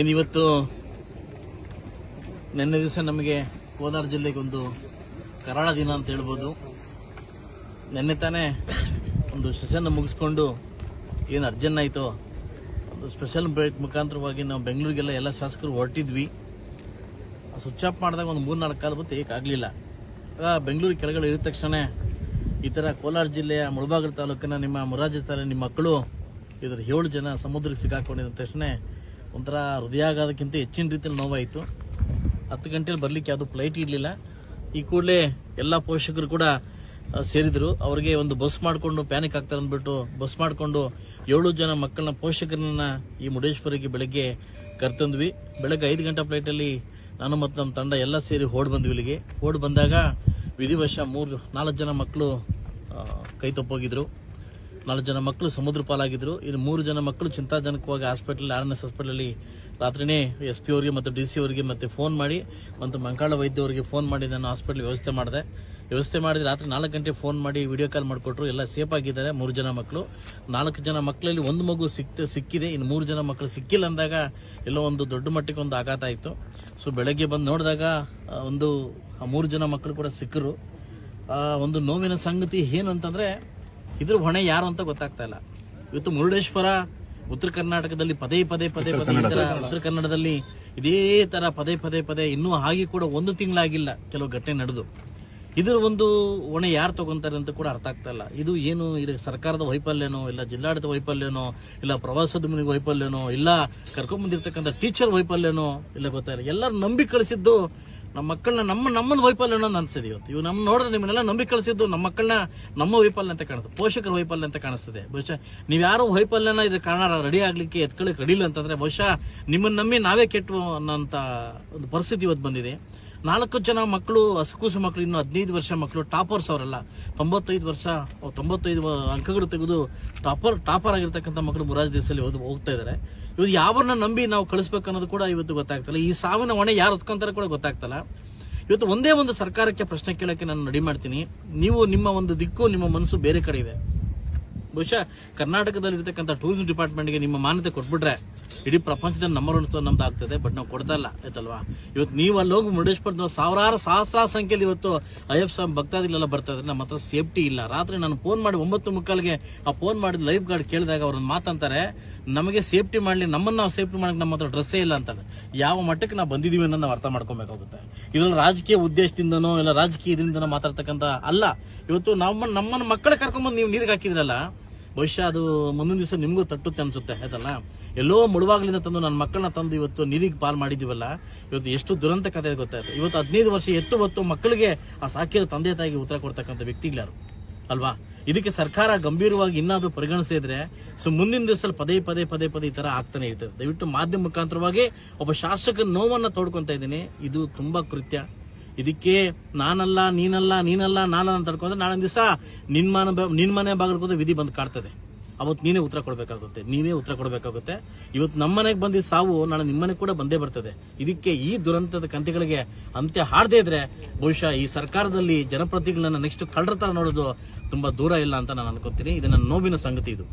ಏನಿವತ್ತು ನಿನ್ನೆ ದಿವಸ ನಮಗೆ ಕೋಲಾರ ಜಿಲ್ಲೆಗೆ ಒಂದು ಕರಾಳ ದಿನ ಅಂತ ಹೇಳ್ಬೋದು. ನಿನ್ನೆ ತಾನೇ ಒಂದು ಸೆಷನ್ ಮುಗಿಸ್ಕೊಂಡು ಏನು ಅರ್ಜೆಂಟ್ ಆಯಿತೋ ಒಂದು ಸ್ಪೆಷಲ್ ಬ್ರೇಕ್ ಮುಖಾಂತರವಾಗಿ ನಾವು ಬೆಂಗಳೂರಿಗೆಲ್ಲ ಎಲ್ಲ ಶಾಸಕರು ಹೊರಟಿದ್ವಿ. ಸ್ವಿಚ್ ಆಫ್ ಮಾಡಿದಾಗ ಒಂದು ಮೂರು ನಾಲ್ಕು ಕಾಲ ಬಂತು ಏಕಾಗಲಿಲ್ಲ ಆಗ ಬೆಂಗಳೂರು ಕೆಳಗಡೆ ಇರಿದ ತಕ್ಷಣ ಈ ಥರ ಕೋಲಾರ ಜಿಲ್ಲೆಯ ಮುಳಬಾಗಿಲು ತಾಲೂಕಿನ ನಿಮ್ಮ ಮುರಾಜಿ ತಾಲೂಕಿನ ನಿಮ್ಮ ಮಕ್ಕಳು ಇದರ ಏಳು ಜನ ಸಮುದ್ರಕ್ಕೆ ಸಿಕ್ಕಾಕೊಂಡಿದ್ದ ತಕ್ಷಣ ಒಂಥರ ಹೃದಯಾಘಾತಕ್ಕಿಂತ ಹೆಚ್ಚಿನ ರೀತಿಯಲ್ಲಿ ನೋವಾಯಿತು. ಹತ್ತು ಗಂಟೆಲಿ ಬರಲಿಕ್ಕೆ ಯಾವುದು ಫ್ಲೈಟ್ ಇರಲಿಲ್ಲ. ಈ ಕೂಡಲೇ ಎಲ್ಲ ಪೋಷಕರು ಕೂಡ ಸೇರಿದರು. ಅವರಿಗೆ ಒಂದು ಬಸ್ ಮಾಡಿಕೊಂಡು ಪ್ಯಾನಿಕ್ ಆಗ್ತಾರೆ ಅಂದ್ಬಿಟ್ಟು ಬಸ್ ಮಾಡಿಕೊಂಡು ಏಳು ಜನ ಮಕ್ಕಳನ್ನ, ಪೋಷಕರನ್ನ ಈ ಮುರುಡೇಶ್ವರಿಗೆ ಬೆಳಗ್ಗೆ ಕರ್ತಂದ್ವಿ. ಬೆಳಗ್ಗೆ ಐದು ಗಂಟೆ ಫ್ಲೈಟಲ್ಲಿ ನಾನು ಮತ್ತು ನಮ್ಮ ತಂಡ ಎಲ್ಲ ಸೇರಿ ಓಡ್ ಬಂದ್ವಿ ಇಲ್ಲಿಗೆ. ಓಡ್ ಬಂದಾಗ ವಿಧಿವಶ ಮೂರು ನಾಲ್ಕು ಜನ ಮಕ್ಕಳು ಕೈ ತಪ್ಪೋಗಿದ್ರು. ನಾಲ್ಕು ಜನ ಮಕ್ಕಳು ಸಮುದ್ರ ಪಾಲಾಗಿದ್ರು. ಇನ್ನು ಮೂರು ಜನ ಮಕ್ಕಳು ಚಿಂತಾಜನಕವಾಗಿ ಹಾಸ್ಪಿಟಲ್ ಆರ್ ಎನ್ ಎಸ್ ಹಾಸ್ಪಿಟಲಲ್ಲಿ ರಾತ್ರಿನೇ ಎಸ್ ಪಿ ಅವರಿಗೆ ಮತ್ತು ಡಿ ಸಿ ಅವರಿಗೆ ಮತ್ತೆ ಫೋನ್ ಮಾಡಿ, ಮತ್ತು ಮಂಕಾಳ ವೈದ್ಯ ಅವರಿಗೆ ಫೋನ್ ಮಾಡಿ ನಾನು ಹಾಸ್ಪಿಟಲ್ ವ್ಯವಸ್ಥೆ ಮಾಡಿದೆ. ವ್ಯವಸ್ಥೆ ಮಾಡಿದ ರಾತ್ರಿ ನಾಲ್ಕು ಗಂಟೆ ಫೋನ್ ಮಾಡಿ ವಿಡಿಯೋ ಕಾಲ್ ಮಾಡಿಕೊಟ್ರು. ಎಲ್ಲ ಸೇಫ್ ಆಗಿದ್ದಾರೆ ಮೂರು ಜನ ಮಕ್ಕಳು. ನಾಲ್ಕು ಜನ ಮಕ್ಕಳಲ್ಲಿ ಒಂದು ಮಗು ಸಿಕ್ಕಿದೆ. ಇನ್ನು ಮೂರು ಜನ ಮಕ್ಕಳು ಸಿಕ್ಕಿಲ್ಲ ಅಂದಾಗ ಎಲ್ಲೋ ಒಂದು ದೊಡ್ಡ ಮಟ್ಟಿಗೆ ಒಂದು ಆಘಾತ ಆಯಿತು. ಸೊ ಬೆಳಗ್ಗೆ ಬಂದು ನೋಡಿದಾಗ ಒಂದು ಮೂರು ಜನ ಮಕ್ಕಳು ಕೂಡ ಸಿಕ್ಕರು. ಒಂದು ನೋವಿನ ಸಂಗತಿ ಏನು ಅಂತಂದ್ರೆ ಇದ್ರ ಹೊಣೆ ಯಾರು ಅಂತ ಗೊತ್ತಾಗ್ತಾ ಇಲ್ಲ. ಇವತ್ತು ಮುರುಡೇಶ್ವರ ಉತ್ತರ ಕರ್ನಾಟಕದಲ್ಲಿ ಪದೇ ಪದೇ ಪದೇ ಪದೇ ತರ ಉತ್ತರ ಕನ್ನಡದಲ್ಲಿ ಇದೇ ತರ ಪದೇ ಪದೇ ಪದೇ ಇನ್ನೂ ಹಾಗೆ ಕೂಡ ಒಂದು ತಿಂಗಳಾಗಿಲ್ಲ ಕೆಲವು ಘಟನೆ ನಡೆದು. ಇದ್ರ ಒಂದು ಹೊಣೆ ಯಾರು ತಗೊಂತಾರೆ ಅಂತ ಕೂಡ ಅರ್ಥ ಆಗ್ತಾ ಇಲ್ಲ. ಇದು ಏನು ಇದು ಸರ್ಕಾರದ ವೈಫಲ್ಯನೋ ಇಲ್ಲ ಜಿಲ್ಲಾಡಳಿತ ವೈಫಲ್ಯನೋ ಇಲ್ಲ ಪ್ರವಾಸೋದ್ಯಮ ವೈಫಲ್ಯನೋ ಇಲ್ಲ ಕರ್ಕೊಂಡ್ ಬಂದಿರತಕ್ಕಂಥ ಟೀಚರ್ ವೈಫಲ್ಯನೋ ಇಲ್ಲ ಗೊತ್ತಾಯಿಲ್ಲ ಎಲ್ಲರೂ ನಂಬಿ ಕಳಿಸಿದ್ದು ನಮ್ಮ ಮಕ್ಕಳನ್ನ ನಮ್ಮ ನಮ್ಮನ್ನ ಅನ್ನೋದು ಅನ್ಸಿದೆ ಇವತ್ತು. ಇವು ನಮ್ಮ ನೋಡಿದ್ರೆ ನಿಮ್ಮನ್ನೆಲ್ಲ ನಂಬಿ ಕಳಿಸಿದ್ದು ನಮ್ಮ ಮಕ್ಕಳನ್ನ ನಮ್ಮ ವೈಫಲ್ಯ ಅಂತ ಕಾಣುತ್ತೆ. ಪೋಷಕರ ವೈಫಲ್ಯ ಅಂತ ಕಾಣಿಸ್ತದೆ. ಬಹುಶಃ ನೀವು ಯಾರು ವೈಫಲ್ಯನ ಇದ್ರ ಕಾರಣ ರೆಡಿ ಆಗ್ಲಿಕ್ಕೆ ರೆಡಿ ರೆಡಿಲ್ಲ ಅಂತಂದ್ರೆ ಬಹುಶಃ ನಿಮ್ಮನ್ನ ನಂಬಿ ನಾವೇ ಕೆಟ್ಟು ಅನ್ನೋಂತ ಒಂದು ಪರಿಸ್ಥಿತಿ ಇವತ್ತು ಬಂದಿದೆ. ನಾಲ್ಕು ಜನ ಮಕ್ಕಳು, ಹಸಕೂಸು ಮಕ್ಕಳು, ಇನ್ನು ಹದಿನೈದು ವರ್ಷ ಮಕ್ಕಳು, ಟಾಪರ್ಸ್ ಅವರೆಲ್ಲ. ತೊಂಬತ್ತೈದು ವರ್ಷ ತೊಂಬತ್ತೈದು ಅಂಕಗಳು ತೆಗೆದು ಟಾಪರ್ ಟಾಪರ್ ಆಗಿರ್ತಕ್ಕಂಥ ಮಕ್ಕಳು ಮುರಾಜ್ ದೇಶದಲ್ಲಿ ಓದ್, ಹೋಗ್ತಾ ಇದ್ದಾರೆ ಇವತ್ತು ಯಾವನ್ನ ನಂಬಿ ನಾವು ಕಳಿಸ್ಬೇಕು ಅನ್ನೋದು ಕೂಡ ಇವತ್ತು ಗೊತ್ತಾಗ್ತಲ್ಲ. ಈ ಸಾವಿನ ಹೊಣೆ ಯಾರು ಹೊತ್ಕೊಂತಾರೆ ಕೂಡ ಗೊತ್ತಾಗ್ತಲ್ಲ. ಇವತ್ತು ಒಂದೇ ಒಂದು ಸರ್ಕಾರಕ್ಕೆ ಪ್ರಶ್ನೆ ಕೇಳಕ್ಕೆ ನಾನು ರೆಡಿ ಮಾಡ್ತೀನಿ. ನೀವು ನಿಮ್ಮ ಒಂದು ದಿಕ್ಕು, ನಿಮ್ಮ ಮನಸ್ಸು ಬೇರೆ ಕಡೆ ಇದೆ. ಬಹುಶಃ ಕರ್ನಾಟಕದಲ್ಲಿ ಇರತಕ್ಕಂಥ ಟೂರಿಸಂ ಡಿಪಾರ್ಟ್ಮೆಂಟ್ಗೆ ನಿಮ್ಮ ಮಾನ್ಯತೆ ಕೊಟ್ಬಿಟ್ರೆ ಇಡೀ ಪ್ರಪಂಚದಲ್ಲಿ ನಂಬರ್ ಒನ್ ನಮ್ದು ಆಗ್ತದೆ ಬಟ್ ನಾವು ಕೊಡ್ತಾ ಇಲ್ಲ, ಆಯ್ತಲ್ವಾ? ಇವತ್ತು ನೀವು ಅಲ್ಲಿ ಹೋಗಿ ಮುರುಡೇಶ್ವರದ ಸಾವಿರಾರು ಸಹಸ್ರಾರು ಸಂಖ್ಯೆಯಲ್ಲಿ ಇವತ್ತು ಅಯ್ಯಪ್ಪ ಸ್ವಾಮಿ ಭಕ್ತಾದಿಗಳೆಲ್ಲ ಬರ್ತಾ ಇದ್ರೆ ನಮ್ಮ ಹತ್ರ ಸೇಫ್ಟಿ ಇಲ್ಲ. ರಾತ್ರಿ ನಾನು ಫೋನ್ ಮಾಡಿ ಒಂಬತ್ತು ಮುಕ್ಕಾಲಿಗೆ ಆ ಫೋನ್ ಮಾಡಿದ ಲೈಫ್ ಗಾರ್ಡ್ ಕೇಳಿದಾಗ ಅವ್ರನ್ನ ಮಾತಂತಾರೆ, ನಮಗೆ ಸೇಫ್ಟಿ ಮಾಡಲಿ, ನಮ್ಮನ್ನ ನಾವು ಸೇಫ್ಟಿ ಮಾಡೋಕೆ ನಮ್ಮ ಹತ್ರ ಡ್ರೆಸ್ಸೇ ಇಲ್ಲ ಅಂತಾರೆ ಯಾವ ಮಟ್ಟಕ್ಕೆ ನಾವು ಬಂದಿದ್ದೀವಿ ಅನ್ನೋದು ನಾವು ಅರ್ಥ ಮಾಡ್ಕೊಬೇಕಾಗುತ್ತೆ. ಇದ್ರಲ್ಲಿ ರಾಜಕೀಯ ಉದ್ದೇಶದಿಂದನೋ ಇಲ್ಲ ರಾಜಕೀಯ ಇದರಿಂದನೋ ಮಾತಾಡ್ತಕ್ಕಂಥ ಅಲ್ಲ. ಇವತ್ತು ನಮ್ಮ ನಮ್ಮನ್ನ ಮಕ್ಕಳ ಕರ್ಕೊಂಡ್ಬಂದು ನೀವು ನೀರಿಗೆ ಹಾಕಿದ್ರಲ್ಲ ಬಹುಶಃ ಅದು ಮುಂದಿನ ದಿವಸ ನಿಮಗೂ ತಟ್ಟುತ್ತೆ ಅನ್ಸುತ್ತೆ, ಆಯ್ತಲ್ಲ? ಎಲ್ಲೋ ಮುಳುವಾಗ್ಲಿಂದ ತಂದು ನನ್ನ ಮಕ್ಕಳನ್ನ ತಂದು ಇವತ್ತು ನೀರಿಗೆ ಪಾಲ್ ಮಾಡಿದೀವಲ್ಲ, ಇವತ್ತು ಎಷ್ಟು ದುರಂತ ಕಥೆ ಗೊತ್ತಾಯ್ತು. ಇವತ್ತು ಹದಿನೈದು ವರ್ಷ ಎತ್ತು ಹೊತ್ತು ಮಕ್ಕಳಿಗೆ ಆ ಸಾಕಿರೋ ತಂದೆ ತಾಯಿಗೆ ಉತ್ತರ ಕೊಡ್ತಕ್ಕಂಥ ವ್ಯಕ್ತಿಗಳಾರು ಅಲ್ವಾ? ಇದಕ್ಕೆ ಸರ್ಕಾರ ಗಂಭೀರವಾಗಿ ಇನ್ನಾದ್ರೂ ಪರಿಗಣಿಸಿದ್ರೆ ಸೊ ಮುಂದಿನ ದಿವಸದಲ್ಲಿ ಪದೇ ಪದೇ ಪದೇ ಪದೇ ಈ ತರ ಆಗ್ತಾನೆ ಇರ್ತದೆ. ದಯವಿಟ್ಟು ಮಾಧ್ಯಮ ಮುಖಾಂತರವಾಗಿ ಒಬ್ಬ ಶಾಸಕ ನೋವನ್ನ ತೋಡ್ಕೊಂತ ಇದ್ದೀನಿ. ಇದು ತುಂಬಾ ಕೃತ್ಯ. ಇದಕ್ಕೆ ನಾನಲ್ಲ ನೀನಲ್ಲ ನೀನಲ್ಲ ನಾನಲ್ಲ ಅಂತ ತಡ್ಕೊಂಡ್ರೆ ನಾಳೆ ದಿವಸ ನಿನ್ ಮನ ನಿನ್ ಮನೆ ಬಾಗಿಲು ವಿಧಿ ಬಂದು ಕಾಡ್ತದೆ. ಅವತ್ತು ನೀನೇ ಉತ್ತರ ಕೊಡಬೇಕಾಗುತ್ತೆ. ನೀನೇ ಉತ್ತರ ಕೊಡಬೇಕಾಗುತ್ತೆ. ಇವತ್ತು ನಮ್ಮನೆಗೆ ಬಂದಿದ್ದ ಸಾವು ನಾಳೆ ನಿಮ್ಮನೆ ಕೂಡ ಬಂದೇ ಬರ್ತದೆ. ಇದಕ್ಕೆ ಈ ದುರಂತದ ಕಂತೆಗಳಿಗೆ ಅಂತ್ಯ ಹಾಡದೇ ಇದ್ರೆ ಬಹುಶಃ ಈ ಸರ್ಕಾರದಲ್ಲಿ ಜನಪ್ರತಿನಿಧಿಗಳನ್ನ ನೆಕ್ಸ್ಟ್ ಕಳ್ಳರ ತರ ನೋಡೋದು ತುಂಬಾ ದೂರ ಇಲ್ಲ ಅಂತ ನಾನು ಅನ್ಕೋತೀನಿ. ಇದನ್ನ ನೋವಿನ ಸಂಗತಿ ಇದು.